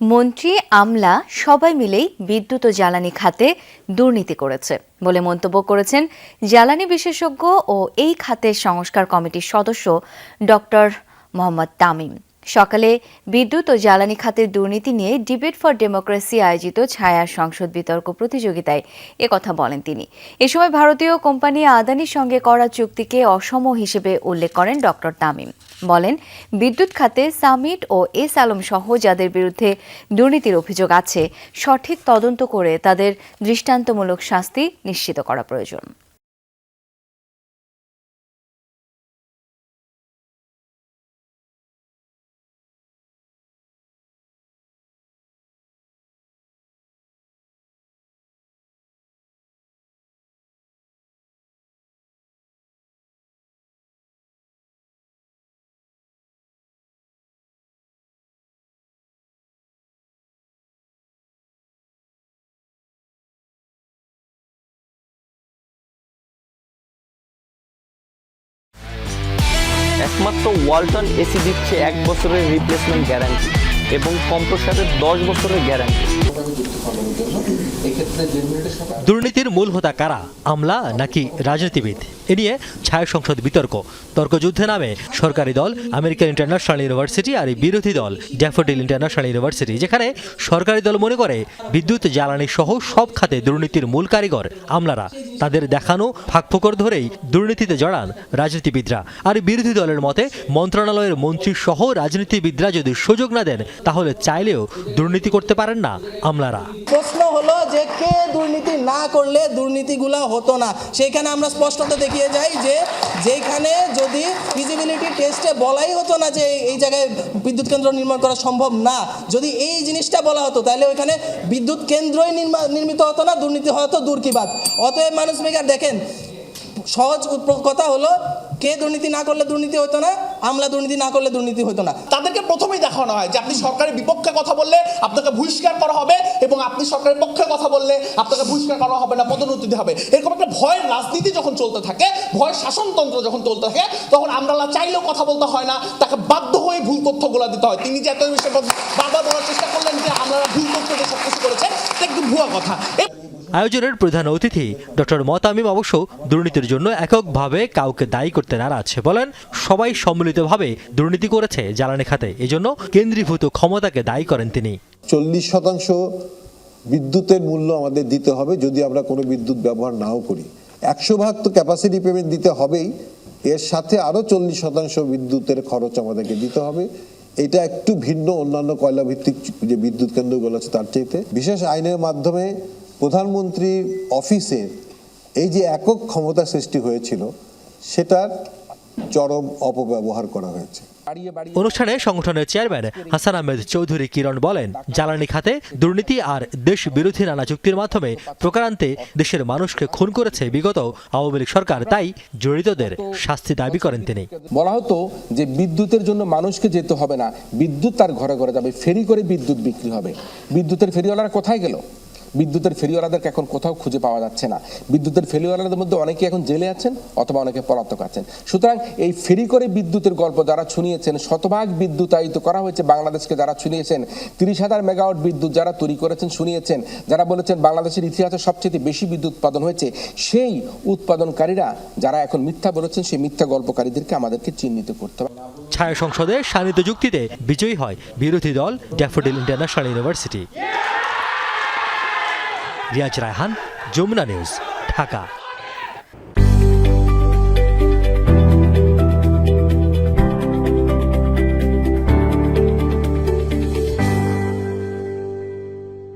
মন্ত্রী, আমলা সবাই মিলেই বিদ্যুৎ ও জ্বালানি খাতে দুর্নীতি করেছে বলে মন্তব্য করেছেন জ্বালানি বিশেষজ্ঞ ও এই খাতের সংস্কার কমিটির সদস্য ডক্টর মোহাম্মদ তামিম। সকালে বিদ্যুৎ ও জ্বালানি খাতের দুর্নীতি নিয়ে ডিবেট ফর ডেমোক্রেসি আয়োজিত ছায়া সংসদ বিতর্ক প্রতিযোগিতায় একথা বলেন তিনি। এ সময় ভারতীয় কোম্পানি আদানির সঙ্গে করা চুক্তিকে অসম হিসেবে উল্লেখ করেন ডক্টর তামিম। বলেন, বিদ্যুৎ খাতে সামিট ও এস আলম সহ যাদের বিরুদ্ধে দুর্নীতির অভিযোগ আছে, সঠিক তদন্ত করে তাদের দৃষ্টান্তমূলক শাস্তি নিশ্চিত করা প্রয়োজন। একমাত্র ওয়ালটন এসি দিচ্ছে এক বছরের রিপ্লেসমেন্ট গ্যারান্টি এবং কম্প্রসারের দশ বছরের গ্যারান্টি দুর্নীতির মূল হোতা কারা? আমলা নাকি রাজনীতিবিদ? এ নিয়ে ছায়া সংসদ বিতর্ক। তর্কযুদ্ধে নামে সরকারি দল, আমেরিকান ইন্টারন্যাশনাল ইউনিভার্সিটি আর বিরোধী দল, ড্যাফোডিল ইন্টারন্যাশনাল ইউনিভার্সিটি, যেখানে সরকারি দল মনে করে বিদ্যুৎ, জ্বালানি সহ সব খাতে দুর্নীতির মূল কারিগর আমলারা। তাদের দেখানো, ফাঁকফোকর ধরেই দুর্নীতিতে জড়ান রাজনীতিবিদরা। আর বিরোধী দলের মতে, মন্ত্রণালয়ের মন্ত্রী সহ রাজনীতিবিদরা যদি সুযোগ না দেন, তাহলে চাইলেও দুর্নীতি করতে পারেন না আমলারা। প্রশ্ন হলো যে, কে দুর্নীতি না করলে দুর্নীতিগুলো হতো না? সেইখানে আমরা স্পষ্টত দেখিয়ে যাই যে, যেখানে যদি ফিজিবিলিটি টেস্টে বলাই হতো না যে, এই জায়গায় বিদ্যুৎ কেন্দ্র নির্মাণ করা সম্ভব না, যদি এই জিনিসটা বলা হতো, তাহলে ওইখানে বিদ্যুৎ কেন্দ্রই নির্মিত হতো না, দুর্নীতি হতো দূর কি বাদ অতএব মানুষ মেকার দেখেন, সহজ কথা হলো, কে দুর্নীতি না করলে দুর্নীতি হতো না আমলা দুর্নীতি না করলে দুর্নীতি হতো না। তাদেরকে প্রথমেই দেখানো হয় যে আপনি সরকারের বিপক্ষে কথা বললে আপনাকে বহিষ্কার করা হবে এবং আপনি সরকারের পক্ষে কথা বললে আপনাকে বহিষ্কার করা হবে না, পদোন্নতি হবে। এরকম একটা ভয়ের রাজনীতি যখন চলতে থাকে, ভয়ের শাসনতন্ত্র যখন চলতে থাকে, তখন আমরা চাইলেও কথা বলতে হয় না, তাকে বাধ্য হয়ে ভুল তথ্যগুলো দিতে হয়। তিনি যে এত বিষয়ে বারবার বলার চেষ্টা করলেন যে আমরা ভুল তথ্য দিয়ে সব কিছু করেছে এটা একদম ভুয়া কথা। আয়োজনের প্রধান অতিথি ডক্টর মতামিম অবশ্য দুর্নীতির জন্য এককভাবে কাউকে দায়ী করতে নারাজ। বলেন, সবাই সম্মিলিতভাবে দুর্নীতি করেছে জ্বালানি খাতে, এজন্য কেন্দ্রীভূত ক্ষমতাকে দায়ী করেন তিনি। চল্লিশ শতাংশ বিদ্যুতের মূল্য আমাদের দিতে হবে যদি আমরা কোনো বিদ্যুৎ ব্যবহার নাও করি। একশো ভাগ তো ক্যাপাসিটি পেমেন্ট দিতে হবেই। এর সাথে আরও চল্লিশ শতাংশ বিদ্যুতের খরচ আমাদেরকে দিতে হবে। এটা একটু ভিন্ন অন্যান্য কয়লা ভিত্তিক যে বিদ্যুৎ কেন্দ্রগুলো আছে তার চাইতে। বিশেষ আইনের মাধ্যমে প্রধানমন্ত্রীর অফিসের এই যে একক ক্ষমতা সৃষ্টি হয়েছিল সেটার চরম অপব্যবহার করা হয়েছে। অনুষ্ঠানে সংগঠনের চেয়ারম্যান হাসান আহমেদ চৌধুরী কিরণ বলেন জ্বালানি খাতে দুর্নীতি আর দেশ বিরোধী নানা চুক্তির মাধ্যমে প্রকারান্তে দেশের মানুষকে খুন করেছে বিগত আওয়ামী লীগ সরকার তাই জড়িতদের শাস্তি দাবি করেন তিনি। বলা হতো যে বিদ্যুতের জন্য মানুষকে যেতে হবে না বিদ্যুৎ তার ঘরে ঘরে যাবে ফেরি করে বিদ্যুৎ বিক্রি হবে। বিদ্যুতের ফেরিওয়ালারা কোথায় গেল? বিদ্যুতের ফেরিওয়ালাদেরকে এখন কোথাও খুঁজে পাওয়া যাচ্ছে না। বিদ্যুতের ফেরিওয়ালাদের মধ্যে অনেকে এখন জেলে আছেন অথবা অনেকে পলাতক আছেন। সুতরাং এই ফেরি করে বিদ্যুতের গল্প যারা শুনিয়েছেন শতভাগ বিদ্যুতায়িত করা হয়েছে বাংলাদেশকে যারা শুনিয়েছেন তিরিশ হাজার মেগাওয়াট বিদ্যুৎ যারা তৈরি করেছেন, শুনিয়েছেন, যারা বলেছেন বাংলাদেশের ইতিহাসে সবচেয়ে বেশি বিদ্যুৎ উৎপাদন হয়েছে, সেই উৎপাদনকারীরা যারা এখন মিথ্যা বলেছেন, সেই মিথ্যা গল্পকারীদেরকে আমাদেরকে চিহ্নিত করতে হবে। ছায়া সংসদে শানিত যুক্তিতে বিজয়ী হয় বিরোধী দল Daffodil International University. Riaz Raihan Jamuna news Dhaka.